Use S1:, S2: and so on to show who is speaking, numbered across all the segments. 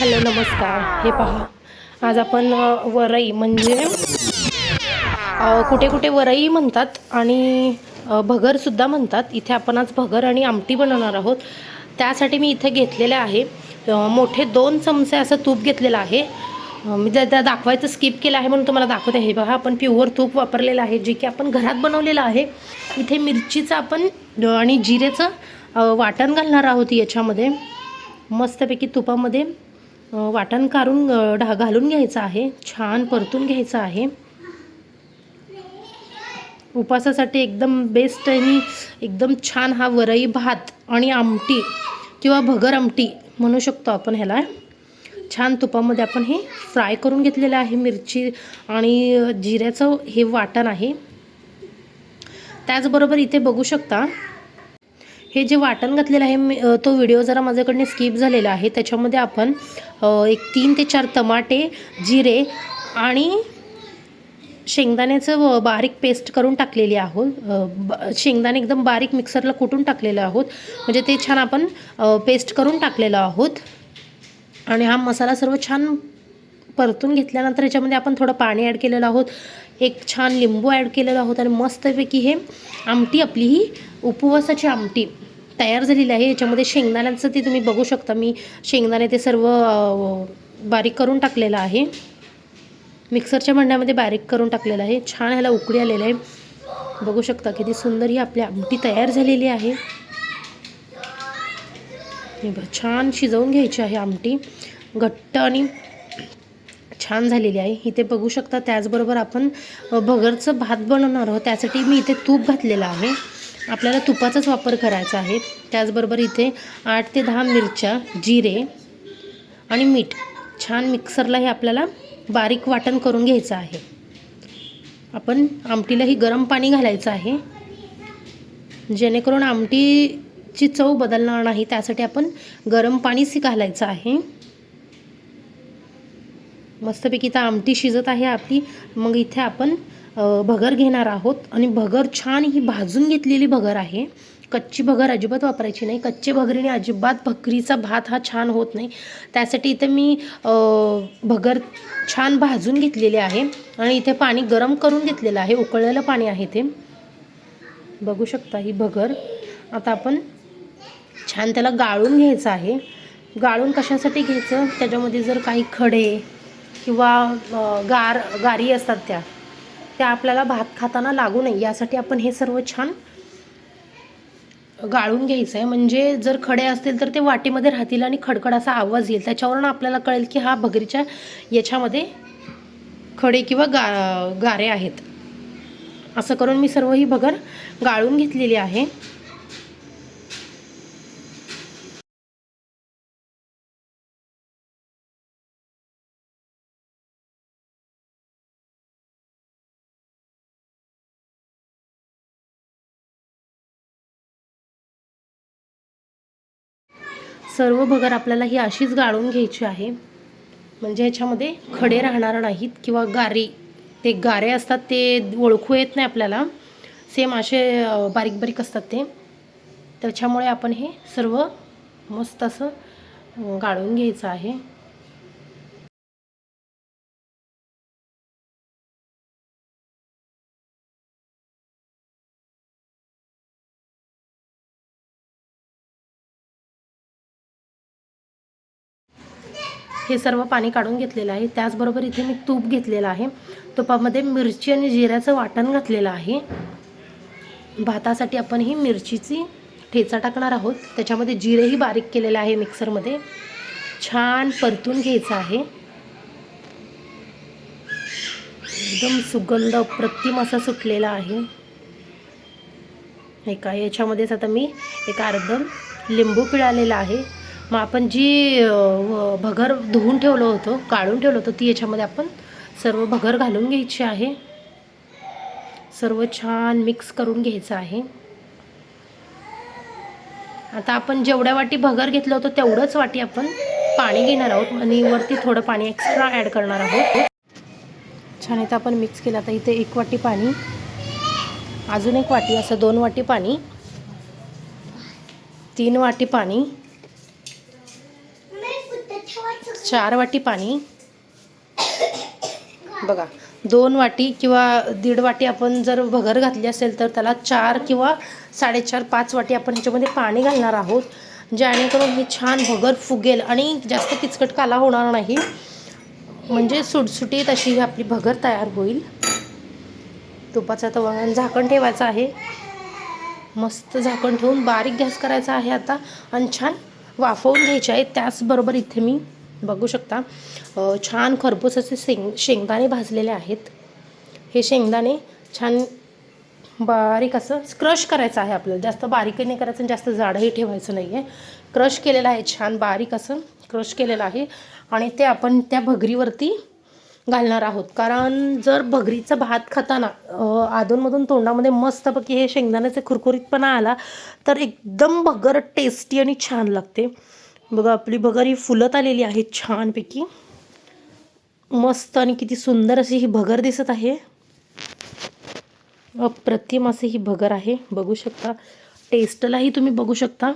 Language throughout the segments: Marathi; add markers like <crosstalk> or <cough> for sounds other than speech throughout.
S1: हॅलो नमस्कार. हे पहा. आज आपण वरई म्हणजे कुठे कुठे वरई म्हणतात आणि भगरसुद्धा म्हणतात. इथे आपण आज भगर आणि आमटी बनवणार आहोत. त्यासाठी मी इथे घेतलेले आहे. मोठे दोन चमचे असं तूप घेतलेलं आहे. मी त्या त्या दाखवायचं स्किप केलं आहे म्हणून तुम्हाला दाखवते. हे बघा आपण प्युअर तूप वापरलेलं आहे जे की आपण घरात बनवलेलं आहे. इथे मिरचीचं आपण आणि जिरेचं वाटण घालणार आहोत याच्यामध्ये. मस्तपैकी तुपामध्ये. वाटण काढून ढा घालून घ्यायचं आहे. छान परतून घ्यायचं आहे. उपासासाठी एकदम बेस्ट आणि एकदम छान हा वरई भात आणि आमटी किंवा भगर आमटी म्हणू शकतो आपण ह्याला. छान तुपामध्ये आपण हे फ्राय करून घेतलेलं आहे मिरची आणि जिऱ्याचं हे वाटण आहे. त्याचबरोबर इथे बघू शकता हे जे वाटण घातलेलं आहे मी तो व्हिडिओ जरा माझ्याकडनं स्किप झालेला आहे. त्याच्यामध्ये आपण एक तीन ते चार टमाटे जिरे आणि शेंगदाण्याचं व बारीक पेस्ट करून टाकलेली आहोत. ब- शेंगदाणे एकदम बारीक मिक्सरला कुटून टाकलेलं आहोत. म्हणजे ते छान आपण पेस्ट करून टाकलेलं आहोत. आणि हा मसाला सर्व छान परतून घेतल्यानंतर याच्यामध्ये आपण थोडं पाणी ॲड केलेलं आहोत. एक छान लिंबू ॲड केलेलं आहोत आणि मस्तपैकी हे आमटी आपली ही उपवासाची आमटी. तयार झालेली आहे. याच्यामध्ये शेंगदाण्यांचं ते तुम्ही बघू शकता. मी शेंगदाणे ते सर्व बारीक करून टाकलेलं आहे. मिक्सरच्या भांड्यामध्ये बारीक करून टाकलेलं आहे. छान ह्याला उकळी आलेलं आहे. बघू शकता किती सुंदर ही आपली आमटी तयार झालेली आहे. बघा, छान शिजवून घ्यायची आहे आमटी. घट्ट आणि छान झालेली आहे. इथे बघू शकता त्याचबरोबर आपण भगरचं भात बनवणार आहोत. त्यासाठी मी इथे तूप घातलेलं आहे. आपल्याला तुपाचाच वापर करायचा आहे. त्याचबरोबर इथे आठ ते दहा मिरच्या जिरे आणि मीठ छान मिक्सरला हे आपल्याला बारीक वाटण करून घ्यायचं आहे. आपण आमटीलाही गरम पाणी घालायचं आहे. जेणेकरून आमटीची चव बदलणार नाही त्यासाठी आपण गरम पाणीच घालायचं आहे. मस्तपैकी इथं आमटी शिजत आहे आपली. मग इथे आपण भगर घेणार आहोत. आणि भगर छान ही भाजून घेतलेली भगर आहे. कच्ची भगर अजिबात वापरायची नाही. कच्चे भगरीने अजिबात भकरीचा भात हा छान होत नाही. त्यासाठी इथे मी भगर छान भाजून घेतलेली आहे. आणि इथे पाणी गरम करून घेतलेलं आहे. उकळलेलं पाणी आहे ते. बघू शकता ही भगर. आता आपण छान त्याला गाळून घ्यायचं आहे. गाळून कशासाठी घ्यायचं? त्याच्यामध्ये जर काही खडे किंवा गार गारी असतात त्या त्या आपल्याला भात खाताना लागू नये यासाठी आपण हे सर्व छान गाळून घ्यायचं आहे म्हणजे जर खडे असतील तर ते वाटीमध्ये राहतील आणि खडखड असा आवाज येईल. त्याच्यावरून आपल्याला कळेल की हा भगरीच्या याच्यामध्ये खडे किंवा गा गारे आहेत. असं करून मी सर्व ही भगर गाळून घेतलेली आहे. सर्व भगर आपल्याला ही अशीच गाळून घ्यायची आहे. म्हणजे ह्याच्यामध्ये खडे राहणार नाहीत किंवा गारे ते गारे असतात ते ओळखू येत नाही आपल्याला. सेम असे बारीक बारीक असतात ते. त्याच्यामुळे आपण हे सर्व मस्त असं गाळून घ्यायचं आहे. हे सर्व पाणी काढून घेतलेलं आहे. त्याचबरोबर इथे मी तूप घेतलेलं आहे. तुपामध्ये मिरची आणि जिऱ्याचं वाटण घातलेलं आहे. भातासाठी आपण ही मिरचीची ठेचा टाकणार आहोत. त्याच्यामध्ये जिरेही बारीक केलेलं आहे मिक्सरमध्ये. छान परतून घ्यायचं आहे. एकदम सुगंध अप्रतिम असा सुटलेला आहे. एका याच्यामध्येच आता मी एक अर्ध लिंबू पिळालेला आहे. मग आपण जी व- भगर धुवून ठेवलं होतं काढून ठेवलं होतं ती याच्यामध्ये आपण सर्व भगर घालून घ्यायची आहे. सर्व छान मिक्स करून घ्यायचं आहे. आता आपण जेवढ्या वाटी भगर घेतलं होतं तेवढंच वाटी आपण पाणी घेणार आहोत आणि वरती थोडं पाणी एक्स्ट्रा ॲड करणार आहोत. छान इथं आपण मिक्स केलं. आता इथे एक वाटी पाणी अजून एक वाटी असं दोन वाटी पाणी तीन वाटी पाणी चार वाटी पाणी. बघा दोन वाटी किंवा दीड वाटी आपण जर भगर घातली असेल तर त्याला चार किंवा साडेचार पाच वाटी आपण याच्यामध्ये पाणी घालणार आहोत. जेणेकरून ही छान भगर फुगेल आणि जास्त किचकट काला होणार नाही. म्हणजे सुटसुटीत अशी ही आपली भगर तयार होईल. तुपाचा तवा झाकण ठेवायचं आहे. मस्त झाकण ठेवून बारीक गॅस करायचा आहे आता. आणि छान वाफवून घ्यायचे आहे. त्याचबरोबर इथे मी बघू शकता. छान खरपूस असे शेंग शेंगदाणे भाजलेले आहेत. हे शेंगदाणे छान बारीक असं क्रश करायचं आहे आपल्याला. जास्त बारीकही नाही करायचं आणि जास्त जाडही ठेवायचं नाही आहे क्रश केलेलं आहे छान बारीक असं क्रश केलेलं आहे. आणि ते आपण त्या भगरीवरती घालणार आहोत. कारण जर भगरीचा भात खाताना आधूनमधून तोंडामध्ये मस्तपैकी हे शेंगदाण्याचे खुरखुरीतपणा आला तर एकदम भगर टेस्टी आणि छान लागते. बघा आपली भगर ही फुलत आलेली आहे छानपैकी. मस्त आणि किती सुंदर अशी ही भगर दिसत आहे. अप्रतिम असे ही भगर आहे. बघू शकता. टेस्टलाही तुम्ही बघू शकता.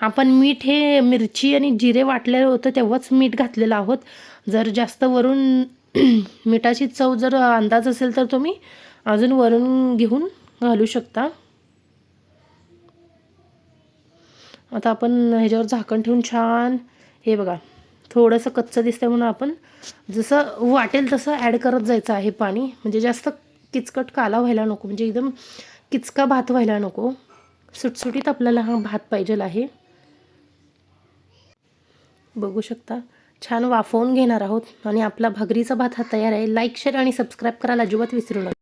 S1: आपण मीठ हे मिरची आणि जिरे वाटलेलं होतं तेव्हाच मीठ घातलेलं आहोत. जर जास्त वरून <clears throat> मिठाची चव जर अंदाज असेल तर तुम्ही अजून वरून घेऊन घालू शकता. आता आपण ह्याच्यावर झाकण ठेवून छान हे बघा थोडंसं कच्चं दिसतंय म्हणून आपण जसं वाटेल तसं ॲड करत जायचं आहे पाणी. म्हणजे जास्त किचकट काला व्हायला नको म्हणजे एकदम किचका भात व्हायला नको. सुटसुटीत आपल्याला हा भात पाहिजेल आहे. बघू शकता छान वाफवून घेणार आहोत. आणि आपला भाकरीचा भात हा तयार आहे. लाईक शेअर आणि सबस्क्राईब करायला अजिबात विसरू नका.